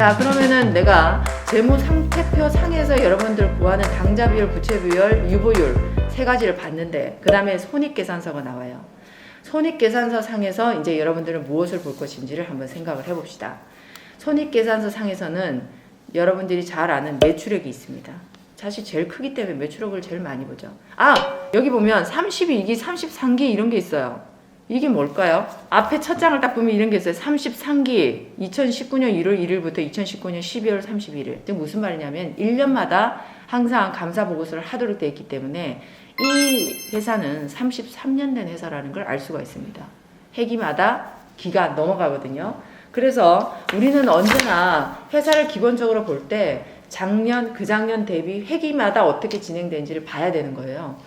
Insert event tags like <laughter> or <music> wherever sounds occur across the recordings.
자 그러면은 내가 재무 상태표 상에서 여러분들 구하는 당좌 비율, 부채 비율, 유보율 세 가지를 봤는데 그 다음에 손익 계산서가 나와요. 손익 계산서 상에서 이제 여러분들은 무엇을 볼 것인지를 한번 생각을 해봅시다. 손익 계산서 상에서는 여러분들이 잘 아는 매출액이 있습니다. 사실 제일 크기 때문에 매출액을 제일 많이 보죠. 아 여기 보면 32기, 33기 이런 게 있어요. 이게 뭘까요? 앞에 첫 장을 딱 보면 이런 게 있어요. 33기 2019년 1월 1일부터 2019년 12월 31일. 즉 무슨 말이냐면 1년마다 항상 감사 보고서를 하도록 되어 있기 때문에 이 회사는 33년 된 회사라는 걸 알 수가 있습니다. 회기마다 기가 넘어가거든요. 그래서 우리는 언제나 회사를 기본적으로 볼 때 작년, 그 작년 대비 회기마다 어떻게 진행되는지를 봐야 되는 거예요.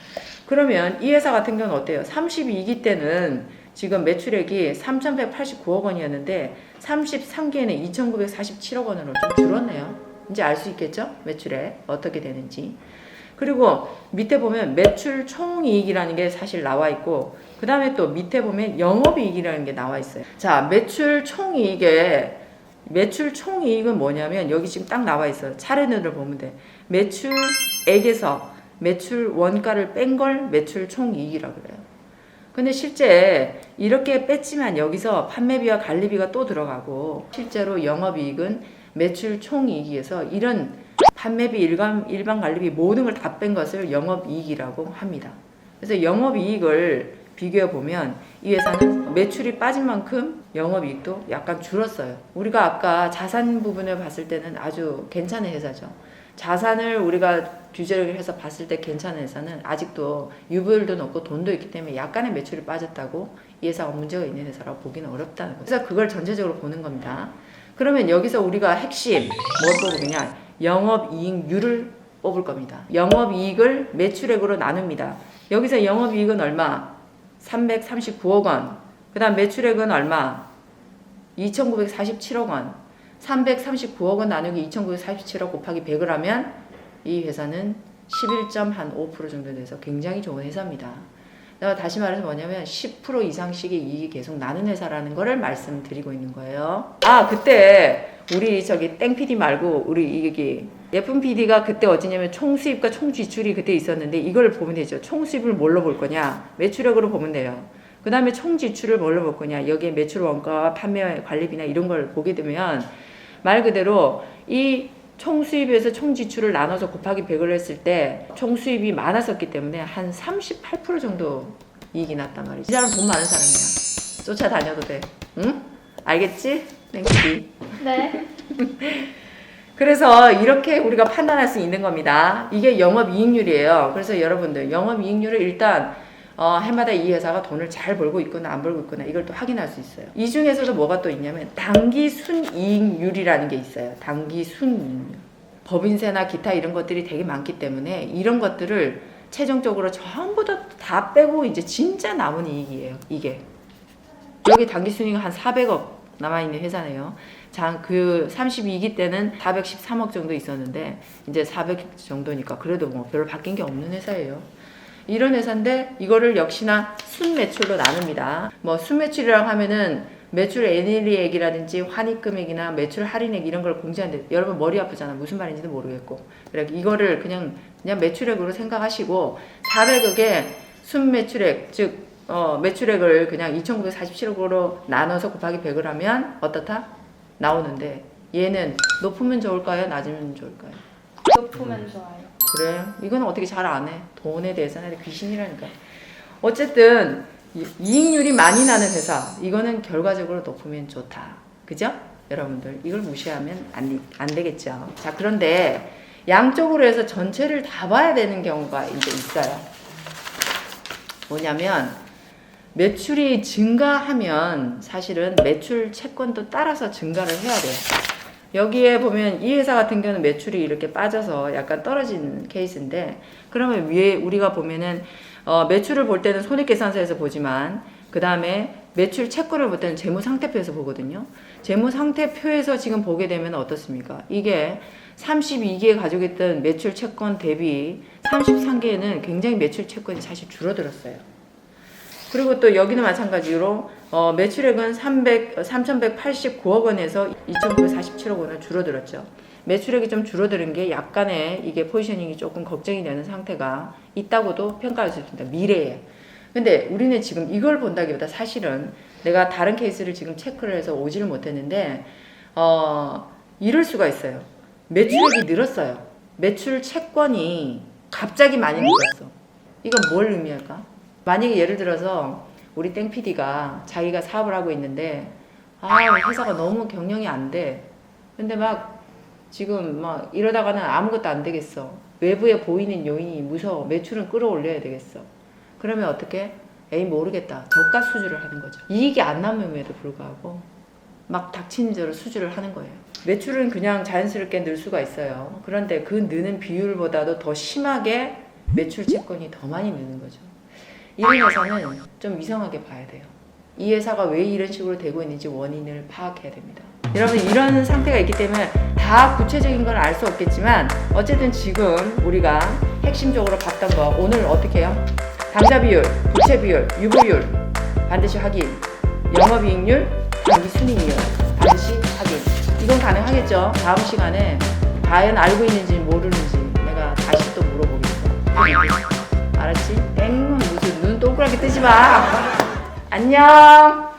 그러면 이 회사 같은 경우는 어때요? 32기 때는 지금 매출액이 3,189억 원이었는데 33기에는 2,947억 원으로 좀 줄었네요. 이제 알 수 있겠죠? 매출액 어떻게 되는지. 그리고 밑에 보면 매출 총이익이라는 게 사실 나와 있고 그 다음에 또 밑에 보면 영업이익이라는 게 나와 있어요. 자, 매출 총이익에 매출 총이익은 뭐냐면 여기 지금 딱 나와 있어요. 차례눈을 보면 돼. 매출액에서 매출 원가를 뺀 걸 매출 총이익이라고 그래요. 근데 실제 이렇게 뺐지만 여기서 판매비와 관리비가 또 들어가고 실제로 영업이익은 매출 총이익에서 이런 판매비 일반 일반 관리비 모든 걸 다 뺀 것을 영업이익이라고 합니다. 그래서 영업이익을 비교해 보면 이 회사는 매출이 빠진 만큼 영업이익도 약간 줄었어요. 우리가 아까 자산 부분을 봤을 때는 아주 괜찮은 회사죠. 자산을 우리가 규제를 해서 봤을 때 괜찮은 회사는 아직도 유보율도 높고 돈도 있기 때문에 약간의 매출이 빠졌다고 이 회사가 문제가 있는 회사라고 보기는 어렵다는 거죠. 그래서 그걸 전체적으로 보는 겁니다. 그러면 여기서 우리가 핵심 뭘 뽑으냐? 영업이익률을 뽑을 겁니다. 영업이익을 매출액으로 나눕니다. 여기서 영업이익은 얼마? 339억 원. 그 다음 매출액은 얼마? 2,947억 원. 339억 원 나누기 2,947억 곱하기 100을 하면 이 회사는 11.5% 정도 돼서 굉장히 좋은 회사입니다. 다시 말해서 뭐냐면 10% 이상씩의 이익이 계속 나는 회사라는 거를 말씀드리고 있는 거예요. 아, 그때 우리 저기 땡 PD 말고 우리 여기 예쁜 PD가 그때 어찌냐면 총 수입과 총 지출이 그때 있었는데 이걸 보면 되죠. 총 수입을 뭘로 볼 거냐? 매출액으로 보면 돼요. 그 다음에 총 지출을 뭘로 볼 거냐? 여기에 매출 원가와 판매 관리비나 이런 걸 보게 되면 말 그대로 이 총 수입에서 총 지출을 나눠서 곱하기 100을 했을 때 총 수입이 많았었기 때문에 한 38% 정도 이익이 났단 말이지. 이 사람 돈 많은 사람이야. 쫓아다녀도 돼. 응? 알겠지? 땡큐. 네. <laughs> 그래서 이렇게 우리가 판단할 수 있는 겁니다. 이게 영업이익률이에요. 그래서 여러분들 영업이익률을 일단 어, 해마다 이 회사가 돈을 잘 벌고 있거나 안 벌고 있거나 이걸 또 확인할 수 있어요. 이 중에서도 뭐가 또 있냐면 단기 순이익률이라는 게 있어요. 단기 순이익률. 법인세나 기타 이런 것들이 되게 많기 때문에 이런 것들을 최종적으로 전부 다, 다 빼고 이제 진짜 남은 이익이에요. 이게. 여기 단기 순이익 한 400억 남아있는 회사네요. 자, 그 32기 때는 413억 정도 있었는데 이제 400 정도니까 그래도 뭐 별로 바뀐 게 없는 회사예요. 이런 회사인데 이거를 역시나 순매출로 나눕니다. 뭐 순매출이라고 하면은 매출 애닐리액이라든지 환입금액이나 매출 할인액 이런 걸 공지하는데 여러분 머리 아프잖아. 무슨 말인지도 모르겠고. 그래 이거를 그냥 그냥 매출액으로 생각하시고 400억의 순매출액 즉 어, 매출액을 그냥 2,947억으로 나눠서 곱하기 100을 하면 어떻다? 나오는데 얘는 높으면 좋을까요? 낮으면 좋을까요? 높으면 좋아요. 그래 이건 어떻게 잘 안 해. 돈에 대해서는 귀신이라니까. 어쨌든 이- 이익률이 많이 나는 회사 이거는 결과적으로 높으면 좋다. 그죠? 여러분들 이걸 무시하면 안, 안 되겠죠. 자 그런데 양쪽으로 해서 전체를 다 봐야 되는 경우가 이제 있어요. 뭐냐면 매출이 증가하면 사실은 매출 채권도 따라서 증가를 해야 돼요. 여기에 보면 이 회사 같은 경우는 매출이 이렇게 빠져서 약간 떨어진 케이스인데 그러면 위에 우리가 보면은 어, 매출을 볼 때는 손익계산서에서 보지만 그 다음에 매출 채권을 볼 때는 재무 상태표에서 보거든요. 재무 상태표에서 지금 보게 되면 어떻습니까? 이게 32개 가지고 있던 매출 채권 대비 33개에는 굉장히 매출 채권이 사실 줄어들었어요. 그리고 또 여기는 마찬가지로 어, 매출액은 300, 3,189억 원에서 2,947억 원을 줄어들었죠. 매출액이 좀 줄어드는 게 약간의 이게 포지셔닝이 조금 걱정이 되는 상태가 있다고도 평가할 수 있습니다. 미래에. 근데 우리는 지금 이걸 본다기보다 사실은 내가 다른 케이스를 지금 체크를 해서 오지를 못했는데 어, 이럴 수가 있어요. 매출액이 늘었어요. 매출 채권이 갑자기 많이 늘었어. 이건 뭘 의미할까? 만약에 예를 들어서 우리 땡 PD가 자기가 사업을 하고 있는데 아 회사가 너무 경영이 안 돼. 근데 막 지금 막 이러다가는 아무것도 안 되겠어. 외부에 보이는 요인이 무서워. 매출은 끌어올려야 되겠어. 그러면 어떻게? 에이 모르겠다. 저가 수주를 하는 거죠. 이익이 안 남음에도 불구하고 막 닥친 대로 수주를 하는 거예요. 매출은 그냥 자연스럽게 늘 수가 있어요. 그런데 그 느는 비율보다도 더 심하게 매출 채권이 더 많이 느는 거죠. 이런 회사는 좀 이상하게 봐야 돼요. 이 회사가 왜 이런 식으로 되고 있는지 원인을 파악해야 됩니다. 여러분 이런 상태가 있기 때문에 다 구체적인 건 알 수 없겠지만 어쨌든 지금 우리가 핵심적으로 봤던 거 오늘 어떻게 해요? 당좌 비율, 부채 비율, 유보율 반드시 확인. 영업이익률, 단기 순이익률 반드시 확인. 이건 가능하겠죠? 다음 시간에 과연 알고 있는지 모르는지 내가 다시 또 물어보겠어. 알았지? 뜨지 마. 안녕.